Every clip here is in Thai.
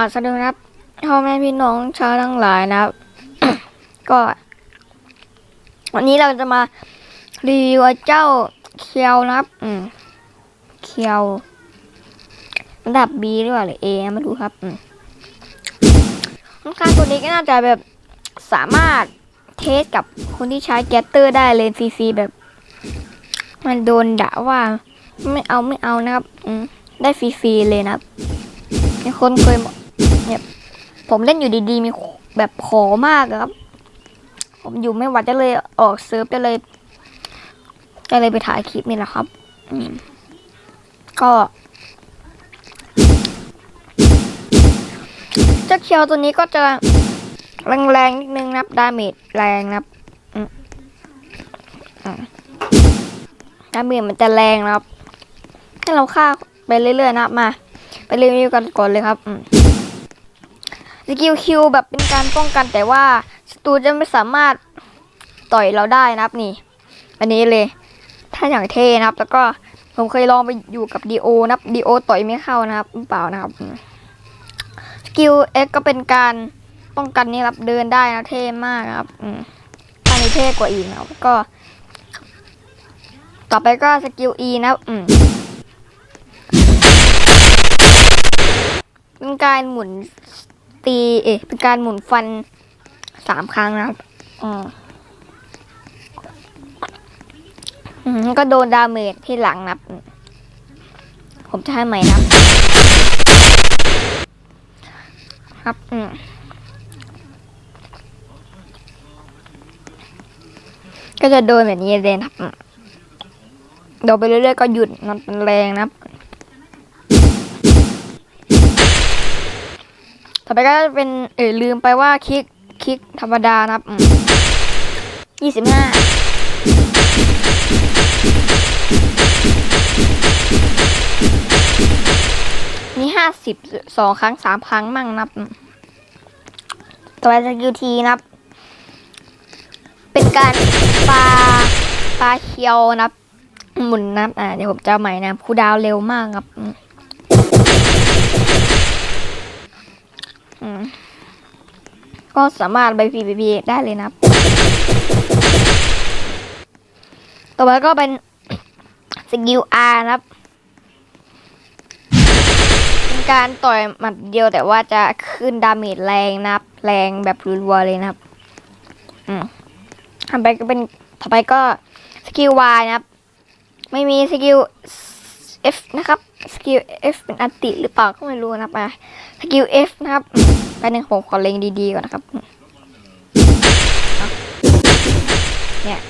อ่าสวัสดีครับพ่อแม่พี่น้องชาวทั้งหลายนะครับ ก็ วันนี้เราจะมารีวิวเจ้าเคียวนะครับ อืมเคียวระดับ B หรือเปล่าหรือ A มาดูครับ อืมค่อนข้างตัวนี้ก็น่าจะแบบสามารถเทสกับคนที่ใช้แกตเตอร์ได้เลยฟรีๆแบบ มันโดนด่าว่าไม่เอาไม่เอานะครับ อืมได้ฟรีๆเลยนะครับมีคนเคยบอก เนี่ยผมเล่นอยู่ดีๆ มีแบบขอมากอะครับ ผมอยู่ไม่ไหวจะเลยออกเซิร์ฟจะเลยจะเลยไปถ่ายคลิปนี่แหละครับก็เจ้าเคียวตัวนี้ก็จะแรงๆนิดนึงนะครับดาเมจแรงนะครับดาเมจมันจะแรงนะครับให้เราฆ่าไปเรื่อยๆนะครับมา ไปรีวิวกันก่อนเลยครับ สกิลคิวแบบเป็นการป้องกันแต่ว่าศัตรูจะไม่สามารถต่อยเราได้นะครับนี่ อันนี้เลย ถ้าอย่างเท่นะครับ แล้วก็ผมเคยลองไปอยู่กับดีโอนะครับดีโอต่อยไม่เข้านะครับหรือเปล่านะครับสกิลเอ็กก็เป็นการป้องกันนี่ครับเดินได้นะเท่มากครับอืมอันนี้เท่กว่าอีกนะครับก็ ต่อไปก็สกิลอีนะครับอืมเป็นการหมุน ตีเอ๊ะเป็นการหมุนฟันสามครั้งนะครับอืมก็โดนดาเมจที่หลังนะครับ ผมจะให้ใหม่นะครับ ครับ อืมก็จะโดนแบบนี้เลยนะครับโดนไปเรื่อยๆก็หยุดมันเป็นแรงนะครับ ต่อไปก็จะเป็นเออลืมไปว่าคลิกคลิกธรรมดานะครับยี่สิบห้ามีห้าสิบสองครั้งสามครั้งมั่งนับ ต่อไปสกิลทีนับ เป็นการปลาปลาเคียวนับ หมุนนับ อ่าเดี๋ยวผมจะใหม่นะคูดาวเร็วมากครับอืม อืม ก็สามารถไป PVP ได้เลยนะครับต่อไปก็เป็นสกิล R นะครับ เป็นการต่อยหมัดเดียวแต่ว่าจะขึ้นดาเมจแรงนะครับ แรงแบบรัวๆเลยนะครับ อืมต่อไปก็เป็น ต่อไปก็สกิล Y นะครับ ไม่มีสกิล F นะครับสกิล F เป็นอัติหรือเปล่าก็ไม่รู้นะครับอะสกิล F นะครับไปหนึ่งผมขอเล็งดีๆก่อนนะครับเนี่ย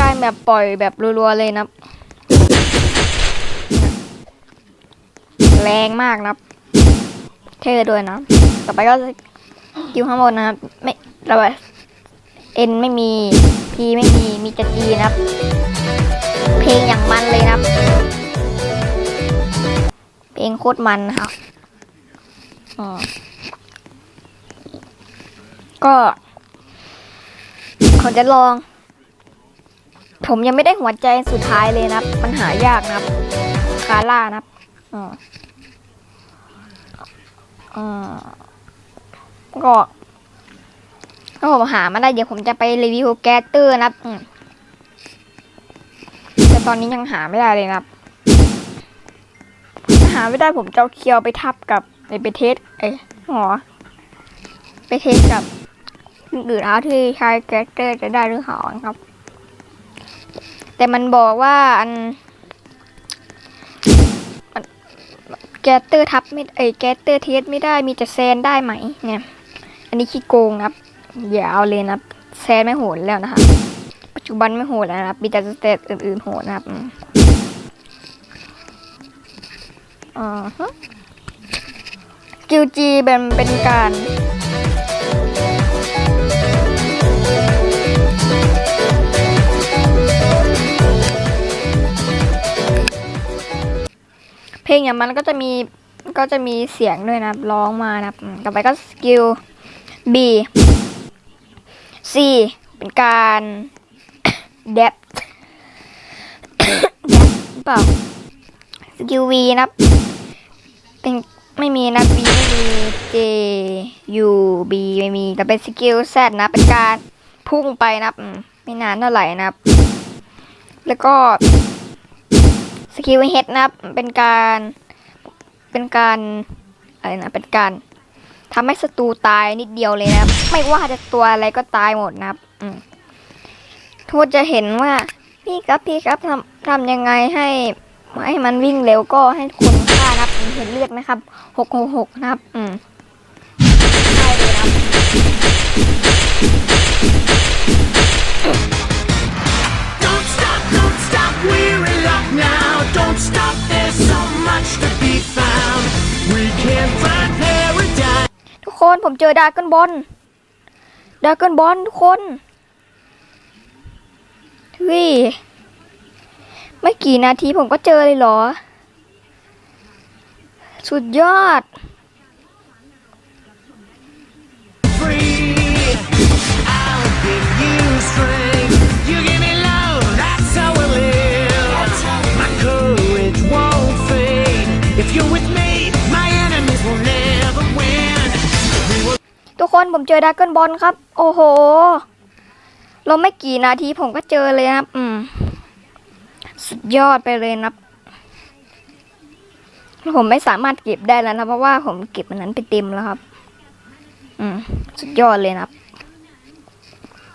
การแบบปล่อยแบบรัวๆเลยนะแรงมากนะเท่ด้วยนะ ต่อไปก็สกิลข้างบนนะครับ ไม่เราเอ็นไม่มี พีไม่มี มีแต่จีนะครับ เพลงอย่างมันเลยนะครับ เพลงโคตรมันนะครับก็ผมจะลอง ผมยังไม่ได้หัวใจสุดท้ายเลยนะครับมันหายากนะคาร่านะอ๋ออ๋อก็ถ้าผมหามาได้เดี๋ยวผมจะไปรีวิวแกสเตอร์นะครับอืม แต่ตอนนี้ยังหาไม่ได้เลยนะครับหาไม่ได้ผมจะเอาเคียวไปทับกับไอไปเทสไอ้หอไปเทสกับอื่นเอาที่ใช้แกสเตอร์จะได้หรือเปล่าครับ แต่มันบอกว่าอันแกสเตอร์ทับไม่ไอแกสเตอร์เทสไม่ได้มีแต่แซนได้ไหมเนี่ย อันนี้ขี้โกงครับอย่าเอาเลยนะครับแซนไม่โหดแล้วนะครับปั จจุบันไม่โหดแล้วนะครับมีแต่สเตตอื่นๆโหดนะครับอืมอ่าฮะกิวจีเป็นเป็นการเพลงอย่างมันก็จะมีก็จะมีเสียงด้วยนะร้องมานะต่อไปก็สกิล B C เป็นการ เดฟเปล่าสกิลวีนะครับ เป็นไม่มีนะ B ไม่มี J U B ไม่มี แต่เป็นสกิล Z นะ เป็นการพุ่งไปนับไม่นานเท่าไหร่นับแล้วก็สกิล H นะครับเป็นการเป็นการอะไรนะ เป็นการทำให้ศัตรูตายนิดเดียวเลยนะ ไม่ว่าจะตัวอะไรก็ตายหมดนะครับอืม ทุกคนจะเห็นว่า พี่ครับพี่ครับทำทำยังไงให้ให้มันวิ่งเร็วก็ให้คุณค่านะครับเห็นเลือดไหมครับหกหกหกนะครับ อืมใช่เลยนะครับ Don't stop, don't stop, we're in luck now. Don't stop, there's so much to be found. We can't find paradise. ทุกคนผมเจอดราก้อนบอลดราก้อนบอลทุกคน เฮ้ยไม่กี่นาทีผมก็เจอเลยเหรอ สุดยอด Free, I'll give you strength. You give me love, that's how we live. My courage won't fade. If you're with me, my enemies will never win. We will ทุกคนผมเจอดราก้อนบอลครับ โอ้โห เราไม่กี่นาทีผมก็เจอเลยครับอืมสุดยอดไปเลยนับผมไม่สามารถเก็บได้แล้วนะ เพราะว่าผมเก็บมันนั้นไปเต็มแล้วครับ อืม สุดยอดเลยนับ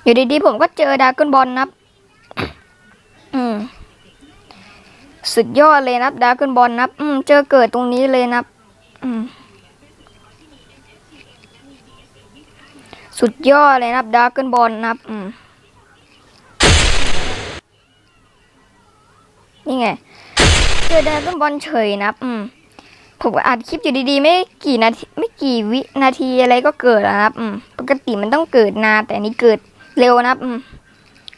อยู่ดีๆผมก็เจอดรากอนบอลนับอืม สุดยอดเลยนับดรากอนบอลนับอืม เจอเกิดตรงนี้เลยนับอืม สุดยอดเลยนับดรากอนบอลนับอืม นี่ไงเจอดราก้อนบอลเฉยนะครับอืมผมอัดคลิปอยู่ดีๆ ไม่กี่นาทีไม่กี่วินาทีอะไรก็เกิดแล้วนะครับอืมปกติมันต้องเกิดนานแต่นี้เกิดเร็วนะครับอืม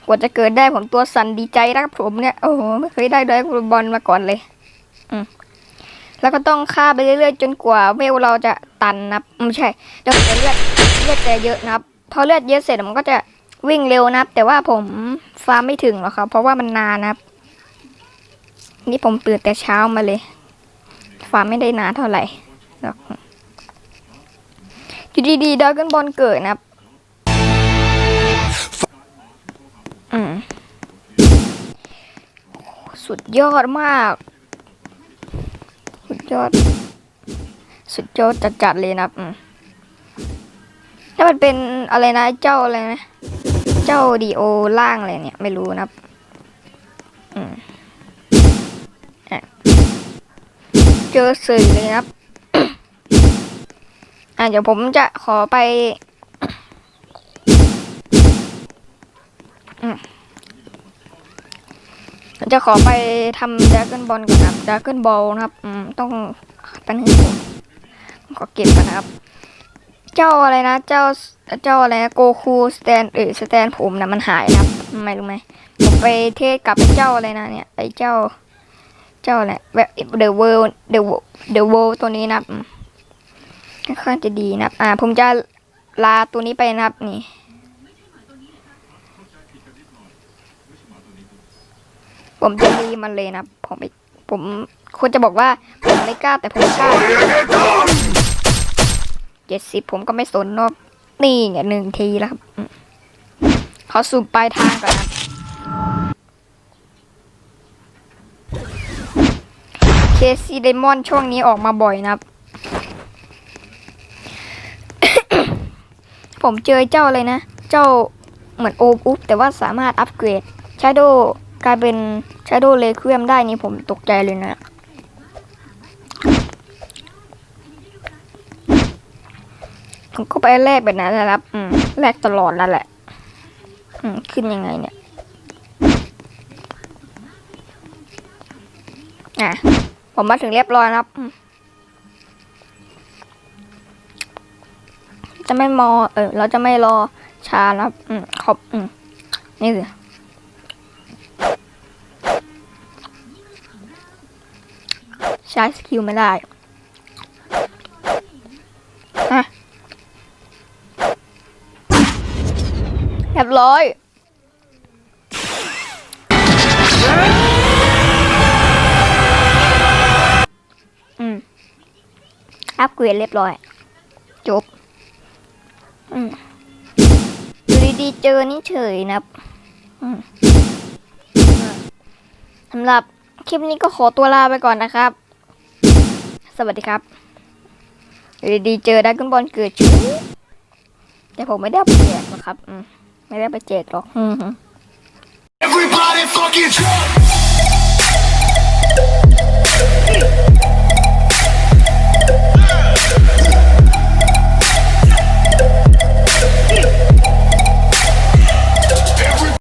กว่าจะเกิดได้ผมตัวสั่นดีใจนะครับผมเนี่ยโอ้โหไม่เคยได้ดราก้อนบอลมาก่อนเลย อืมแล้วก็ต้องฆ่าไปเรื่อยๆ จนกว่าเวลเราจะตันนะครับไม่ใช่เดี๋ยเลือดเลือดจะเยอะนะครับพอเลือดเยอะเสร็จมันก็จะวิ่งเร็วนะครับ แต่ว่าผมฟาร์มไม่ถึงหรอกครับ เพราะว่ามันนานนะครับ นี่ผมตื่นแต่เช้ามาเลยฟาร์มไม่ได้นานเท่าไหร่หรอกอยู่ดีๆดราก้อนบอลเกิดนะครับอืมสุดยอดมาก สุดยอด สุดยอดจัดๆเลยนะครับอืมถ้ามันเป็นอะไรนะเจ้าอะไรนะ เจ้าดีโอล่างอะไรเนี่ย ไม่รู้นะครับอืมอะ เจอสื่อเลยครับ อะเดี๋ยวผมจะขอไปอืจะขอไปทำดราก้อนบอลก่อนครับดราก้อนบอลนะครับอืมต้องเป็นให้ผมขอเก็บกันนะครับ เจ้าอะไรนะ เจ้าเจ้าอะไรนะโกคูสแตนเออสแตนผมนะมันหายนะครับไม่รู้ไหมผมไปเทศกับไอ้เจ้าอะไรนะเนี่ยไอ้เจ้า เจ้าอะไรแบบเดอะเวิลด์เดอะเดอะเวิลด์ตัวนี้นะครับค่อนข้างจะดีนะครับอ่า ผมจะลาตัวนี้ไปนะครับนี่ผมจะรีมันเลยนะผมไม่ผมควรจะบอกว่า ผมไม่กล้าแต่ผมกล้าเจ็ดสิบผมก็ไม่สนนอกนี่ไงหนึ่งทีแล้วครับขอสูบปลายทางก่อนนะเค ซีไดมอนช่วงนี้ออกมาบ่อยนะครับ ผมเจอเจ้าเลยนะ เจ้าเหมือนโออุปแต่ว่าสามารถอัปเกรดชาโดกลายเป็นชาโดเลค u ียมได้นี่ผมตกใจเลยนะ ผมก็ไปแลกแบบนั้นแหละครับ อืมแลกตลอดนั่นแหละ อืม ขึ้นยังไงเนี่ย อะ ผมมาถึงเรียบร้อยนะครับอืมจะไม่มอ เออ เราจะไม่รอชานะครับ อืมขอบอืมนี่คือใช้สกิลไม่ได้อะเรียบร้อย อัปเกรดเรียบร้อย จบ อืมดีๆเจอนี่เฉยนะครับสำหรับคลิปนี้ก็ขอตัวลาไปก่อนนะครับ สวัสดีครับดีๆเจอได้กุนบอลเกิดชุแต่ผมไม่ได้ไปแจกนะครับ ไม่ได้ไปเจกหรอก Everybody fucking drunk.